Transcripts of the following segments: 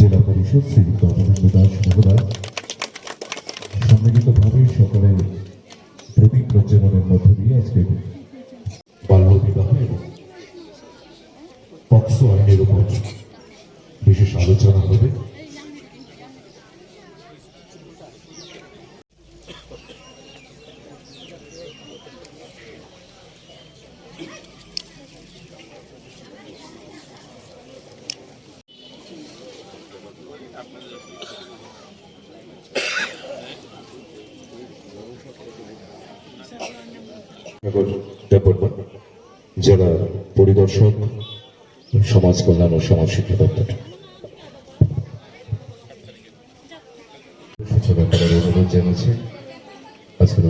জেলা পরিষদ শ্রীযুক্ত অরবিন্দ দাস মহোদয় সম্মিলিতভাবে সকলের প্রদীপ প্রজ্বলনের মধ্য দিয়ে আজকে বাল্যবিবাহ এবং পক্সো আইনের উপর বিশেষ আলোচনা হবে। জেলা পরিদর্শক, সমাজ কল্যাণ ও সমাজ শিক্ষা দপ্তর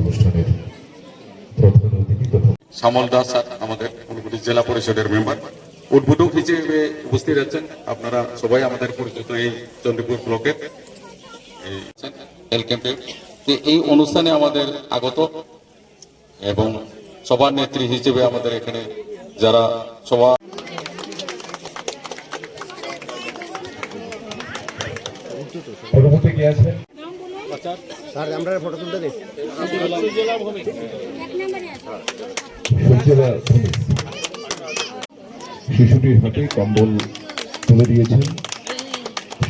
অনুষ্ঠানের তথা দাস আমাদের জেলা পরিষদের মেম্বার। উদ্বোধক হিসেবে উপস্থিত আছেন আপনারা সবাই আমাদের পরিচিত এই চন্দ্রপুর ব্লকের। এই হেলথ অনুষ্ঠানে আমাদের আগত এবং সবার নেত্রী হিসেবে আমাদের এখানে যারা সভা পরবর্তী কে আছেন? স্যার আমরা ফটো তুলতে দিই শিশুটির হাতে কম্বল তুলে দিয়েছেন।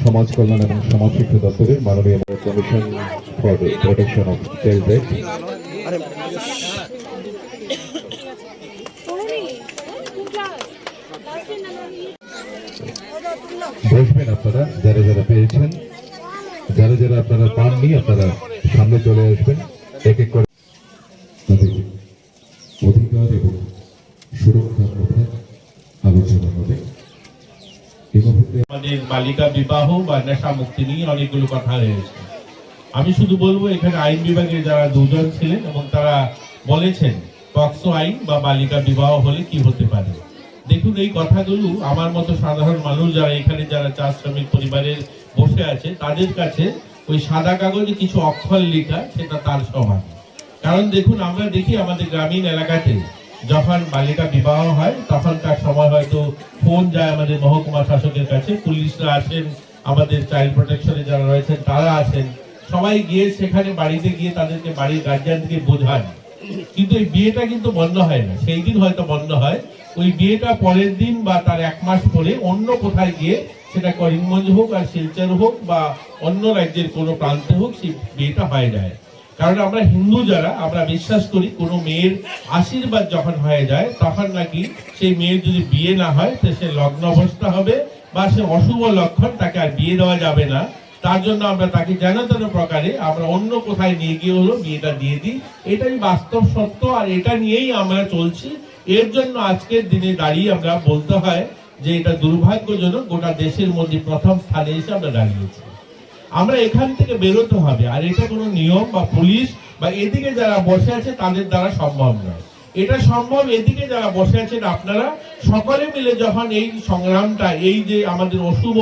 সমাজ কল্যাণ এবং সমাজ শিক্ষা দপ্তরের মাননীয় commission for protection of child বসবেন আপনারা, যারা যারা পেয়েছেন, যারা যারা আপনারা পাননি, আপনারা সামনে চলে আসবেন। এক এক করে অধিকার এবং সুরক্ষার কথা আলোচনা হবে এই মুহূর্তে আমাদের বালিকা বিবাহ বা নেশা মুক্তি নিয়ে অনেকগুলো কথা রয়েছে। আমি শুধু বলব, এখানে আইন বিভাগে যারা দুজন ছিলেন এবং তারা বলেছেন পক্সো আইন বা বালিকা বিবাহ হলে কি হতে পারে। দেখুন, এই কথাগুলো আমার মতো সাধারণ মানুষ যারা এখানে যারা চা শ্রমিক পরিবারের বসে আছে, তাদের কাছে ওই সাদা কাগজে কিছু অক্ষর লেখা, সেটা তার সমান কারণ দেখুন, আমরা দেখি আমাদের গ্রামীণ এলাকাতে যখন বালিকা বিবাহ হয় তখনকার সময় হয়তো ফোন যায় আমাদের মহকুমা শাসকের কাছে। পুলিশরা আসেন, আমাদের চাইল্ড প্রোটেকশনে যারা রয়েছেন, তারা আসেন। সবাই গিয়ে সেখানে বাড়িতে গিয়ে তাদেরকে বাড়ির গার্জিয়ানকে বোঝান। কিন্তু এই বিয়েটা কিন্তু বন্ধ হয় না। সেই দিন হয়তো বন্ধ হয়। ওই বিয়েটা পরের দিন বা তার এক মাস পরে অন্য কোথায় গিয়ে সেটা করিমগঞ্জ হোক আর শিলচর হোক বা অন্য রাজ্যের কোনো প্রান্তে হোক সেই বিয়েটা হয়ে যায় কারণ আমরা হিন্দু যারা, আমরা বিশ্বাস করি কোনো মেয়ের আশীর্বাদ যখন হয়ে যায়, তখন নাকি সেই মেয়ের যদি বিয়ে না হয়, তো সে লগ্ন অবস্থা হবে বা সে অশুভ লক্ষণ তাকে আর বিয়ে দেওয়া যাবে না। তার জন্য আমরা তাকে যেন তেন প্রকারে আমরা অন্য কোথায় নিয়ে গিয়ে হলো বিয়েটা দিয়ে দিই। এটাই বাস্তব সত্য আর এটা নিয়েই আমরা চলছি। এর জন্য আজকের দিনে দাঁড়িয়ে আমরা বলতে হয় যে এটা দুর্ভাগ্যজনক, গোটা দেশের মধ্যে প্রথম স্থানে এসে আমরা দাঁড়িয়েছি। আমরা এখান থেকে বেরোতে হবে। আর এটা কোনো নিয়ম বা পুলিশ বা এদিকে যারা বসে আছে তাদের দ্বারা সম্ভব নয়। এটা সম্ভব এদিকে যারা বসে আছেন আপনারা সকলে মিলে যখন এই সংগ্রামটা, এই যে আমাদের অশুভ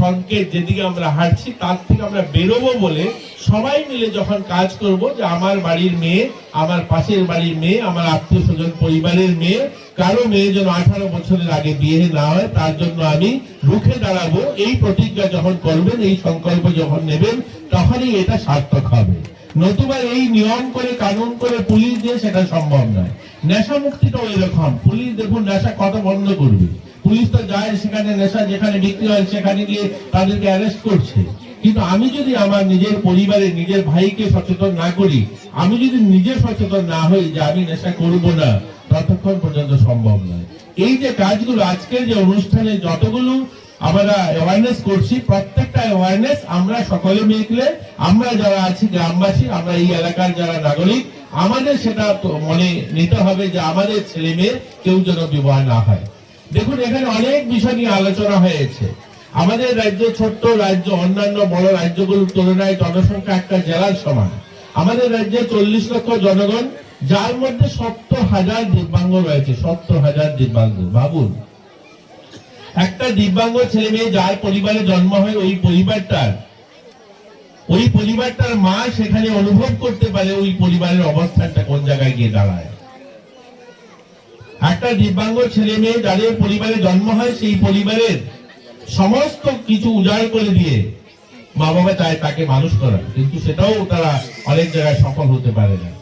সংকেত যেদিকে আমরা হাঁটছি, তার থেকে আমরা বেরোবো বলে সবাই মিলে যখন কাজ করব যে আমার বাড়ির মেয়ে, আমার পাশের বাড়ির মেয়ে, আমার আত্মীয় স্বজন পরিবারের মেয়ে, কারও মেয়ে যেন আঠারো বছরের আগে বিয়ে না হয়, তার জন্য আমি রুখে দাঁড়াবো। এই প্রতিজ্ঞা যখন করবেন, এই সংকল্প যখন নেবেন, তখনই এটা সার্থক হবে। নতুবা এই নিয়ম করে, কানুন করে পুলিশ দিয়ে সেটা সম্ভব নয়। নেশা মুক্তিটাও এরকম। পুলিশ দেখুন, নেশা কত বন্ধ করবে। পুলিশ তো যায় সেখানে, নেশা যেখানে বিক্রি হয় সেখানে গিয়ে তাদেরকে অ্যারেস্ট করছে। কিন্তু আমি যদি আমার নিজের পরিবারে, নিজের ভাইকে সচেতন না করি, আমি যদি নিজে সচেতন না হই যে আমি নেশা করব না, ততক্ষণ পর্যন্ত সম্ভব নয়। এই যে কাজগুলো, আজকের যে অনুষ্ঠানে যতগুলো আমরা অ্যাওয়ারনেস করছি, প্রত্যেকটা অ্যাওয়ারনেস আমরা সকলে মিলে, আমরা যারা আছি গ্রামবাসী, আমরা এই এলাকার যারা নাগরিক, আমাদের সেটা মনে নিতে হবে যে আমাদের ছেলে মেয়ে কেউ যেন বিবাহ না হয়। দেখুন, এখানে অনেক বিষয় নিয়ে আলোচনা হয়েছে। আমাদের রাজ্য ছোট্ট রাজ্য, অন্যান্য বড় রাজ্যগুলোর তুলনায় জনসংখ্যা একটা জেলার সমান। আমাদের রাজ্যে চল্লিশ লক্ষ জনগণ, যার মধ্যে সত্তর হাজার দিব্যাঙ্গ রয়েছে, সত্তর হাজার দিব্যাঙ্গ। ভাবুন একটা দিব্যাঙ্গ ছেলে মেয়ে যার পরিবারে জন্ম হয় ওই পরিবারটার। ওই পরিবারটার মা সেখানে অনুভব করতে পারে ওই পরিবারের অবস্থানটা কোন জায়গায় গিয়ে দাঁড়ায়। একটা দিব্যাঙ্গ ছেলে মেয়ে যাদের পরিবারে জন্ম হয় সেই পরিবারের সমস্ত কিছু উজাড় করে দিয়ে মা বাবা চায় তাকে মানুষ করার। কিন্তু সেটাও তারা অনেক জায়গায় সফল হতে পারে না।